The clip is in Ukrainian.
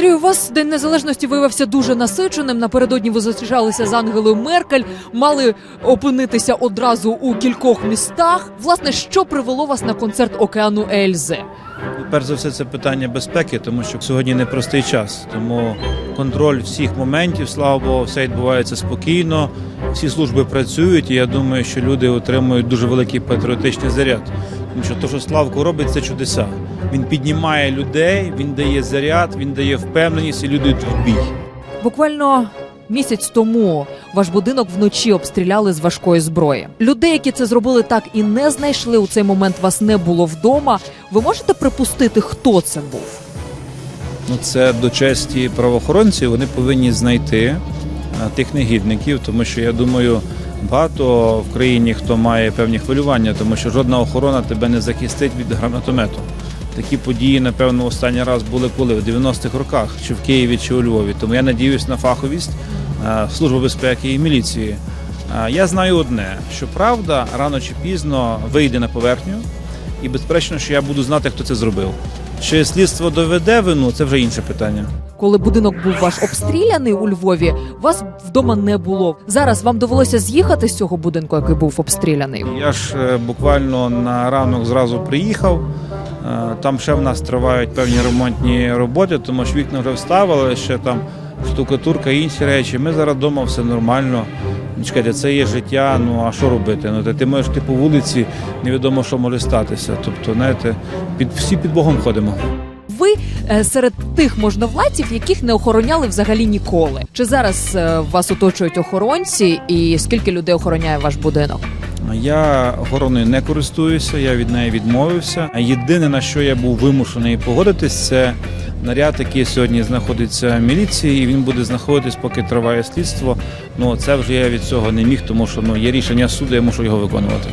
Андрію, у вас день незалежності виявився дуже насиченим. Напередодні ви зустрічалися з Ангелою Меркель, мали опинитися одразу у кількох містах. Власне, що привело вас на концерт океану Ельзи? Ну, Перш за все, це питання безпеки, тому що сьогодні непростий час. Тому контроль всіх моментів, слава Богу, все відбувається спокійно. Всі служби працюють, і я думаю, що люди отримують дуже великий патріотичний заряд. Тому що те, що Славко робить, це чудеса. Він піднімає людей, він дає заряд, він дає впевненість, і люди йдуть в бій. Буквально місяць тому ваш будинок вночі обстріляли з важкої зброї. Людей, які це зробили, так і не знайшли. У цей момент вас не було вдома. Ви можете припустити, хто це був? Ну, це до честі правоохоронців. Вони повинні знайти е, тих негідників, тому що я думаю, багато в країні хто має певні хвилювання, тому що жодна охорона тебе не захистить від гранатомету. Такі події, напевно, останній раз були коли в 90-х роках, чи в Києві, чи у Львові. Тому я надіюсь на фаховість е, Служби безпеки і міліції. Е, Я знаю одне, що правда рано чи пізно вийде на поверхню, і безперечно, що я буду знати, хто це зробив. Чи слідство доведе вину, це вже інше питання. Коли будинок був ваш обстріляний у Львові, вас вдома не було. Зараз вам довелося з'їхати з цього будинку, який був обстріляний. Я ж е, буквально на ранок зразу приїхав. Е, Там ще в нас тривають певні ремонтні роботи, тому що вікна вже вставили, ще там штукатурка інші речі. Ми зараз вдома все нормально. Ну, Чекайте, це є життя. Ну а що робити? Ну ти, ти можеш ти по вулиці, невідомо, що може статися. Тобто, знаєте, під всі під Богом ходимо. Ви е, серед тих можновладців, яких не охороняли взагалі ніколи. Чи зараз е, вас оточують охоронці, і скільки людей охороняє ваш будинок? Я охороною не користуюся, я від неї відмовився. А Єдине на що я був вимушений погодитись, це наряд, який сьогодні знаходиться в міліції, і він буде знаходитись, поки триває слідство. Ну це вже я від цього не міг, тому що ну є рішення суду, я мушу його виконувати.